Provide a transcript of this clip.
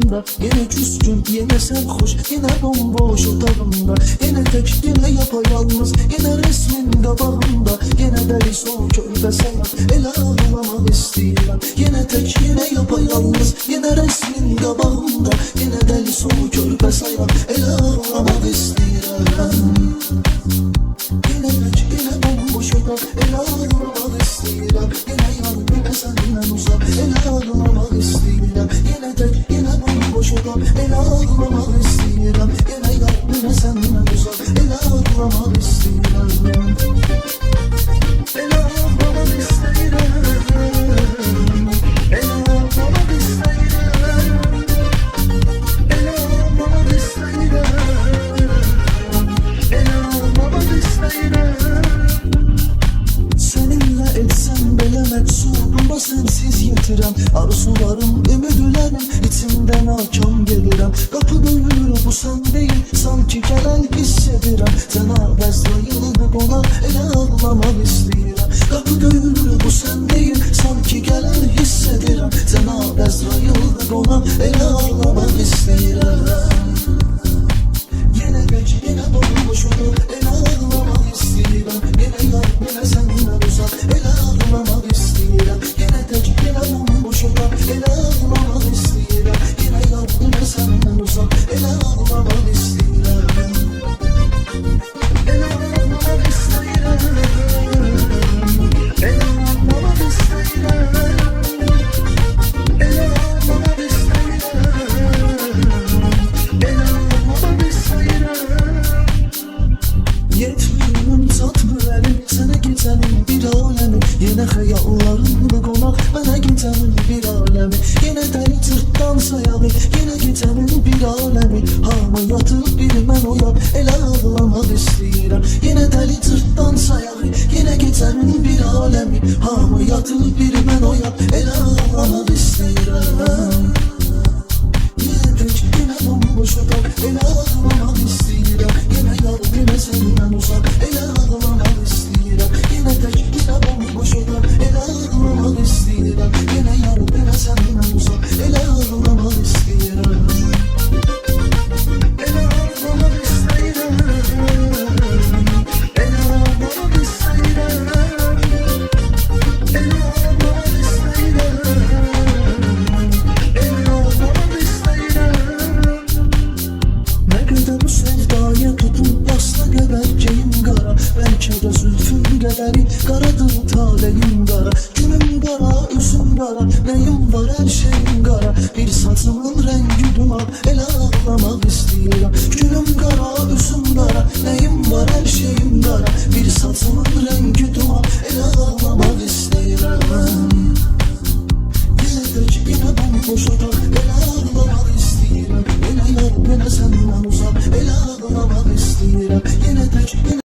yatağımda Yine küskün yine sarhoş Yine bomboş otağımda Yine tek yine yapayalnız Yine resmin qabağımda Yine deli soğuk körpə sana El ağlamaq istəyirəm Yine tek yine yapayalnız Yine resmin qabağımda Yine deli soğuk körpə sana El ağlamaq istəyirəm məqsudumda sensiz yetirəm Arzularım, ümidlərim içimdən akam gedirəm Qapı döyülür bu sən deyil, sanki gələn hiss edirəm Cənab Əzraildir qonaq, elə ağlamaq istəyirəm Qapı döyülür bu sən deyil, sanki gələn hiss edirəm Cənab Əzraildir qonaq, elə ağlamaq istəyirəm Geçenim bir alemi. Yine hayallarımda konak Bana geçenim bir alemi. Yine deli tırttan sayalı Yine geçenim bir alemi. Hama yatıp bir mən oyaq Elə ağlamaq Renk karadır talenim kara Günüm kara, üzüm kara Neyim var her şeyim kara Bir saçımın rengi duman El ağlamak istiyorum Günüm kara, üzüm kara Neyim var her şeyim kara Bir saçımın rengi duman El ağlamak istiyorum Gelecek yine bomboş odak El ağlamak istiyorum Yine yer, yine senden uzak El ağlamak istiyorum Yine tek, yine